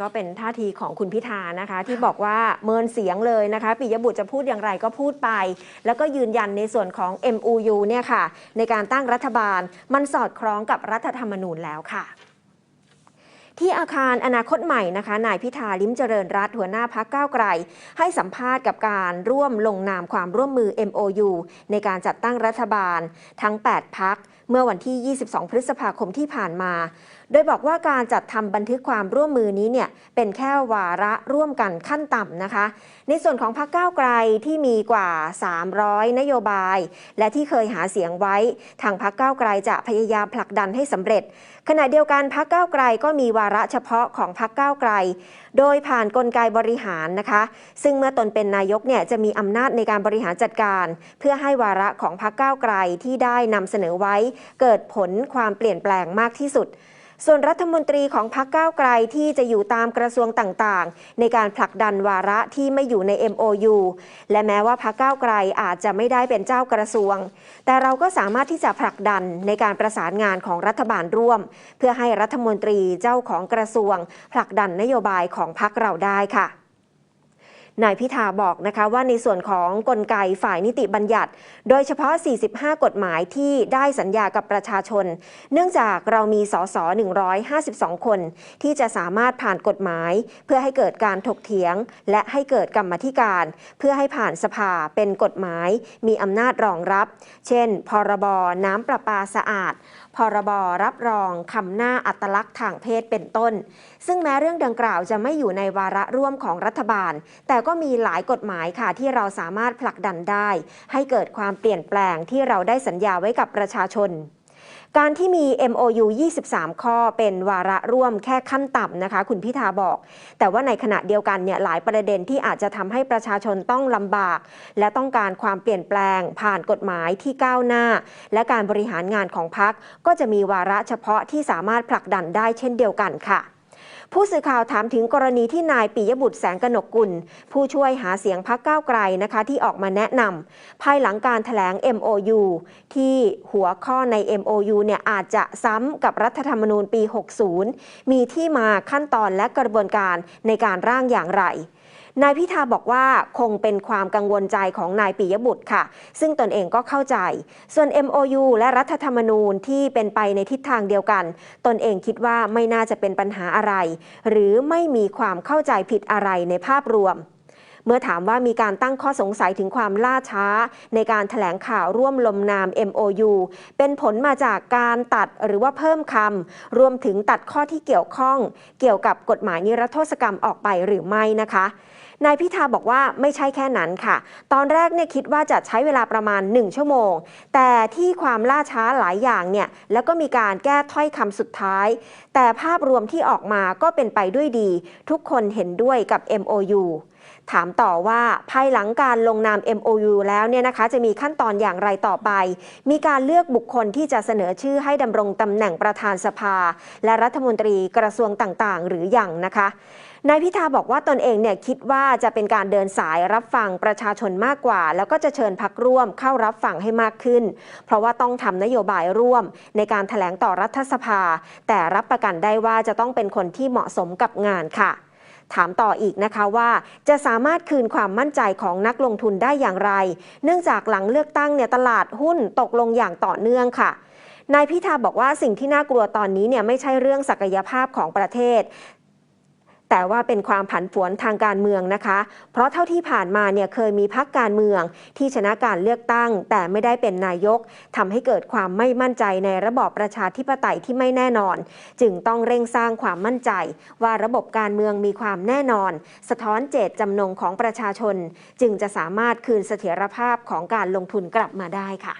ก็เป็นท่าทีของคุณพิธานะคะ ที่บอกว่าเมินเสียงเลยนะคะปิยบุตรจะพูดอย่างไรก็พูดไป แล้วก็ยืนยันในส่วนของ MOU เนี่ยค่ะ ในการตั้งรัฐบาลมันสอดคล้องกับรัฐธรรมนูญแล้วค่ะที่อาคารอนาคตใหม่นะคะ นายพิธาลิ้มเจริญรัตหัวหน้าพักก้าวไกล ให้สัมภาษณ์กับการร่วมลงนามความร่วมมือ MOU ในการจัดตั้งรัฐบาล ทั้ง 8 พัก เมื่อวันที่ 22 พฤษภาคมที่ผ่านมา โดยบอกว่าการจัดทำบันทึกความร่วมมือนี้เนี่ยเป็นแค่วาระร่วมกันขั้นต่ำนะคะ ในส่วนของพรรคก้าวไกลที่มีกว่า 300 นโยบาย และที่เคยหาเสียงไว้ ทางพรรคก้าวไกลจะพยายามผลักดันให้สำเร็จ ขณะเดียวกันพรรคก้าวไกลก็มีวาระเฉพาะของพรรคก้าวไกล โดยผ่านนกลไกบริหารนะคะ ซึ่งเมื่อตนเป็นนายกเนี่ยจะมีอำนาจในการบริหารจัดการ เพื่อให้วาระของพรรคก้าวไกลที่ได้นำเสนอไว้เกิดผลความเปลี่ยนแปลงมากที่สุดส่วนรัฐมนตรีของพรรคก้าวไกลที่จะอยู่ตามกระทรวงต่างๆ ในการผลักดันวาระที่ไม่อยู่ใน MOU และแม้ว่าพรรคก้าวไกลอาจจะไม่ได้เป็นเจ้ากระทรวง แต่เราก็สามารถที่จะผลักดันในการประสานงานของรัฐบาลร่วม เพื่อให้รัฐมนตรีเจ้าของกระทรวง ผลักดันนโยบายของพรรคเราได้ค่ะ นายพิธาบอกนะคะว่าในส่วนของกลไกฝ่ายนิติบัญญัติ โดยเฉพาะ 45 กฎหมายที่ได้สัญญากับประชาชน เนื่องจากเรามีสส152 คน ที่จะสามารถผ่านกฎหมาย เพื่อให้เกิดการถกเถียง และให้เกิดกรรมธิการ เพื่อให้ผ่านสภาเป็นกฎหมาย มีอำนาจรองรับ เช่น พรบน้ำประปาสะอาด พรบรับรองคำหน้าอัตลักษณ์ทางเพศเป็นต้น ซึ่งแม้เรื่องดังกล่าวจะไม่อยู่ในวาระร่วมของรัฐบาล แต่ก็มีหลายกฎหมายค่ะที่เราสามารถผลักดันได้ ให้เกิดความเปลี่ยนแปลงที่เราได้สัญญาไว้กับประชาชนการที่มี MOU 23 ข้อเป็นวาระร่วมแค่ขั้นต่ำนะคะ คุณพิธาบอก แต่ว่าในขณะเดียวกันเนี่ยหลายประเด็นที่อาจจะทำให้ประชาชนต้องลำบาก และต้องการความเปลี่ยนแปลง ผ่านกฎหมายที่ก้าวหน้า และการบริหารงานของพักก็จะมีวาระเฉพาะที่สามารถผลักดันได้เช่นเดียวกันค่ะ ผู้สื่อข่าวถามถึงกรณีที่นายปิยบุตรแสงกนกกุล ผู้ช่วยหาเสียงพักก้าวไกลนะคะที่ออกมาแนะนำภายหลังการถแถลง MOU ที่หัวข้อใน MOU เนี่ยอาจจะซ้ำกับรัฐธรรมนูญปี 60 มีที่มาขั้นตอนและกระบวนการในการร่างอย่างไร นายพิธาบอกว่าคงเป็นความกังวลใจของนายปิยบุตรค่ะ ซึ่งตนเองก็เข้าใจ ส่วน MOU และรัฐธรรมนูญที่เป็นไปในทิศทางเดียวกัน ตนเองคิดว่าไม่น่าจะเป็นปัญหาอะไร หรือไม่มีความเข้าใจผิดอะไรในภาพรวม เมื่อถามว่ามีการตั้งข้อสงสัยถึงความล่าช้า ในการถแถลงข่าวร่วมลมนาม MOU เป็นผลมาจากการตัดหรือว่าเพิ่มคำรวมถึงตัดข้อที่เกี่ยวข้อง เกี่ยวกับกฎหมายนิรโทษกรรมออกไปหรือไม่นะคะนายพิธาบอกว่าไม่ใช่แค่นั้นค่ะ ตอนแรกเนี่ยคิดว่าจะใช้เวลาประมาณ 1 ชั่วโมง แต่ที่ความล่าช้าหลายอย่างเนี่ยแล้วก็มีการแก้ถ้อยคำสุดท้าย แต่ภาพรวมที่ออกมาก็เป็นไปด้วยดี ทุกคนเห็นด้วยกับ MOU ถามต่อว่าภายหลังการลงนาม MOU แล้วเนี่ยนะคะ จะมีขั้นตอนอย่างไรต่อไป มีการเลือกบุคคลที่จะเสนอชื่อให้ดำรงตำแหน่งประธานสภา และรัฐมนตรีกระทรวงต่างๆ หรืออยังนะคะนายพิธาบอกว่าตนเองเนี่ยคิดว่าจะเป็นการเดินสายรับฟังประชาชนมากกว่า แล้วก็จะเชิญพักร่วมเข้ารับฟังให้มากขึ้น เพราะว่าต้องทำนโยบายร่วมในการถแถลงต่อรัฐสภา แต่รับประกันได้ว่าจะต้องเป็นคนที่เหมาะสมกับงานค่ะ ถามต่ออีกนะคะว่า จะสามารถคืนความมั่นใจของนักลงทุนได้อย่างไร เนื่องจากหลังเลือกตั้งเนี่ยตลาดหุ้นตกลงอย่างต่อเนื่องค่ะนายพิธาบอกว่าสิ่งที่น่ากลัวตอนนี้เนี่ยไม่ใช่เรื่องศักยภาพของประเทศ แต่ว่าเป็นความผันผวนทางการเมืองนะคะ เพราะเท่าที่ผ่านมาเนี่ยเคยมีพักการเมือง ที่ชนะการเลือกตั้ง แต่ไม่ได้เป็นนายกทำให้เกิดความไม่มั่นใจในระบอบประชาธิปไตยที่ไม่แน่นอน จึงต้องเร่งสร้างความมั่นใจ ว่าระบบการเมืองมีความแน่นอน สะท้อนเจตจำนงของประชาชน จึงจะสามารถคืนเสถียรภาพของการลงทุนกลับมาได้ค่ะ